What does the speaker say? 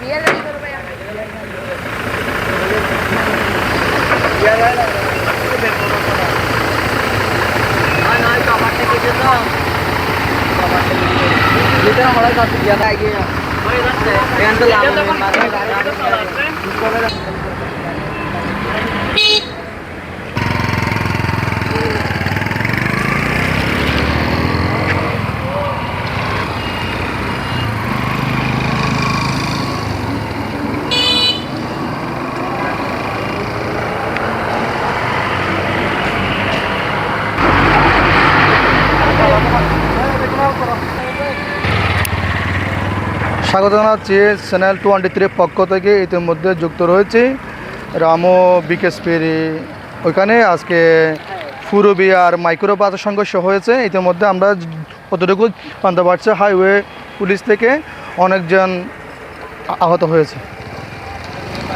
বিয়ের স্বাগত জানাচ্ছি চ্যানেল টোয়েন্টি থ্রির পক্ষ থেকে। ইতিমধ্যে যুক্ত রয়েছে রামো বিকেশ পেরি ওইখানে। আজকে ফুরবি আর বাজার সংঘর্ষ হয়েছে। ইতিমধ্যে আমরা কতটুকু জানতে পারছি, হাইওয়ে পুলিশ থেকে অনেকজন আহত হয়েছে।